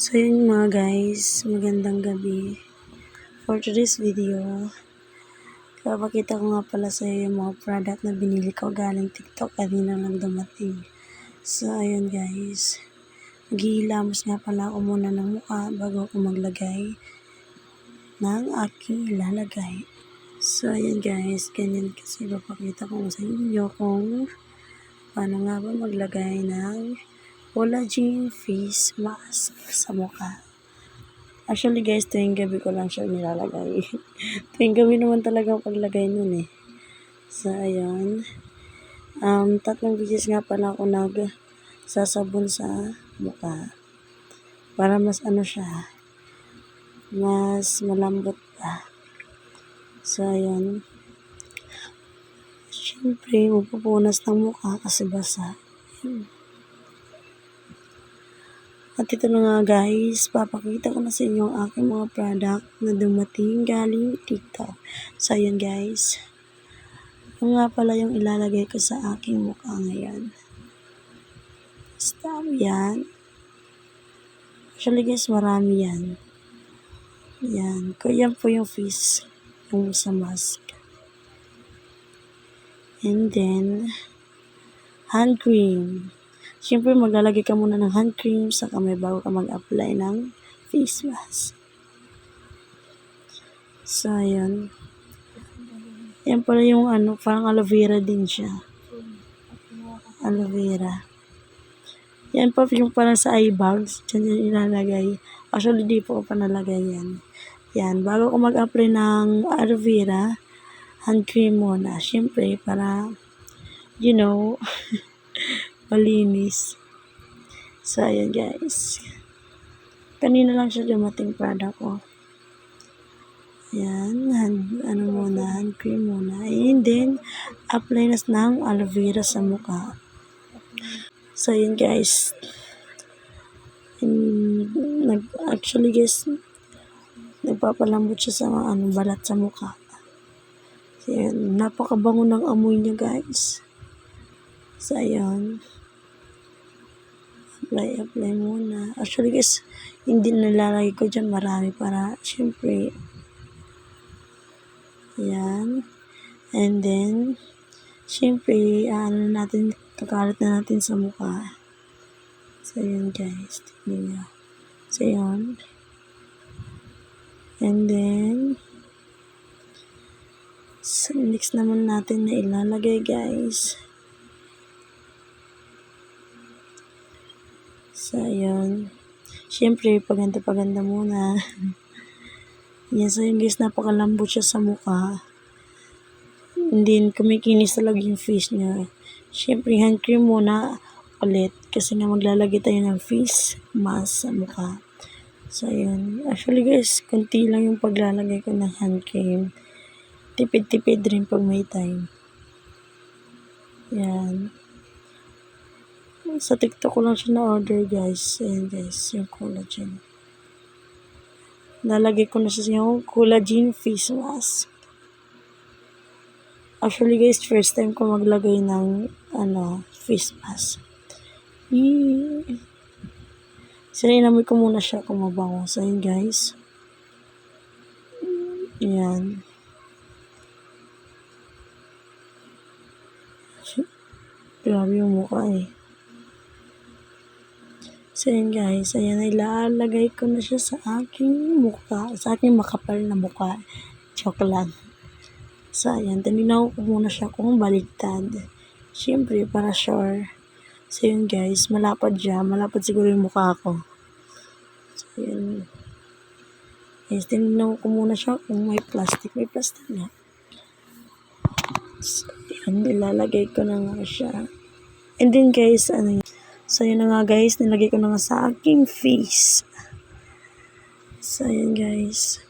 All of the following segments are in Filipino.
So yun mga guys, magandang gabi. For today's video, papakita ko nga pala sa iyo yung mga product na binili ko galing TikTok kanina lang dumating. So ayun guys, maghihilamos nga pala ako muna ng mukha bago ako maglagay ng aking ilalagay. So ayun guys, ganyan kasi papakita ko sa inyo kung paano nga ba maglagay ng collagen face mask sa mukha. Actually guys, tuwing gabi ko lang siya nilalagay. tuwing gabi naman talaga ang paglagay nun eh. So, ayun. Um, tatlong beses nga pala ako nag sasabon sa mukha. Para mas ano siya, mas malambot pa. So, ayun. Siyempre, magpupunas ng mukha kasi basa. Ayun. At ito na nga guys, papakita ko na sa inyo ang aking mga product na dumating galing TikTok. So ayan guys, yung nga pala yung ilalagay ko sa aking mukha ngayon. Stop yan. Actually guys, marami yan. Yan. Yan po yung face, yung sa mask. And then, hand cream. Siyempre, maglalagay ka muna ng hand cream sa kamay bago ka mag-apply ng face mask. So, ayun. Yan pala yung ano, parang aloe vera din siya. Aloe vera. Yan pa yung parang sa eye bags. Diyan yung ilalagay. Actually, di po ko pa nalagay yan. Yan. Bago ko mag-apply ng aloe vera, hand cream muna. Siyempre, para, you know, malinis. So, ayan guys. Kanina lang siya dumating product ko. Ayan, hand, ano muna, hand cream muna. And then, apply na ng aloe vera sa mukha. So, ayan guys. And, nag, actually guys, nagpapalambot siya sa mga ano, balat sa mukha. Ayan, napakabango ng amoy niya guys. So, ayan apply, apply muna. Actually guys, hindi nalalagay ko dyan marami para, syempre, yan. And then, syempre, ano natin, kakalat na natin sa mukha. So, yun guys, tignan nyo. So, yun. And then, so, next naman natin na ilalagay guys. So, ayun. Siyempre, paganda-paganda muna. yan, so yun guys, napakalambot siya sa mukha. And then, kumikinis talaga yung face niya. Siyempre, hand cream muna ulit. Kasi nga maglalagay tayo ng face mask sa mukha. So, ayun. Actually guys, konti lang yung paglalagay ko ng hand cream. Tipid-tipid rin pag may time. Yan. Sa TikTok ko lang siya na-order guys. Ayan guys, yung collagen. Nalagay ko na siya yung collagen face mask. Actually guys, first time ko maglagay ng ano, face mask. Yee. So, inamoy ko muna siya kung mabango. So, yun guys. Ayan. Grabe yung mukha eh. So, yun guys. Ayan, ilalagay ko na siya sa aking mukha. Sa aking makapal na mukha. Joke lang. So, ayan. Tinignan ko muna siya kung baligtad. Siyempre, para sure. So, yun guys. Malapad siya. Malapad siguro yung mukha ko. So, yun. Guys, tinignan ko muna siya kung may plastic. May plastic na. So, yun. Ilalagay ko na nga siya. And then guys, ano yun. So, yun na nga guys, nilagay ko na nga sa aking face. So, yun guys.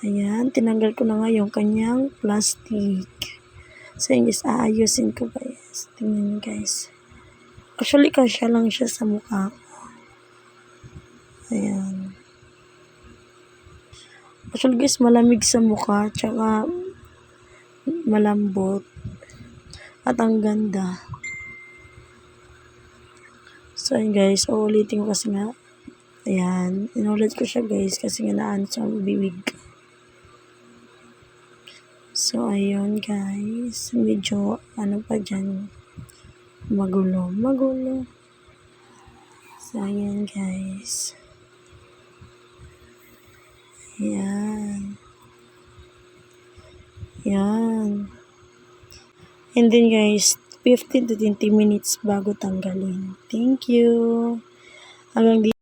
Ayan, tinanggal ko na nga yung kanyang plastic. So, yun guys, aayusin ko guys. Tingnan nyo guys. Actually, kasya lang siya sa mukha ko. Ayan. Actually guys, malamig sa mukha, tsaka malambot. At ang ganda. So, ayun guys. Uulitin ko kasi nga. Ayan. Inulit ko siya guys kasi nga naan sa bibig. So, ayun guys. Medyo, ano pa dyan. Magulo. Magulo. So, ayan guys. Ayan. Ayan. And then guys, 15 to 20 minutes bago tanggalin. Thank you. Hanggang.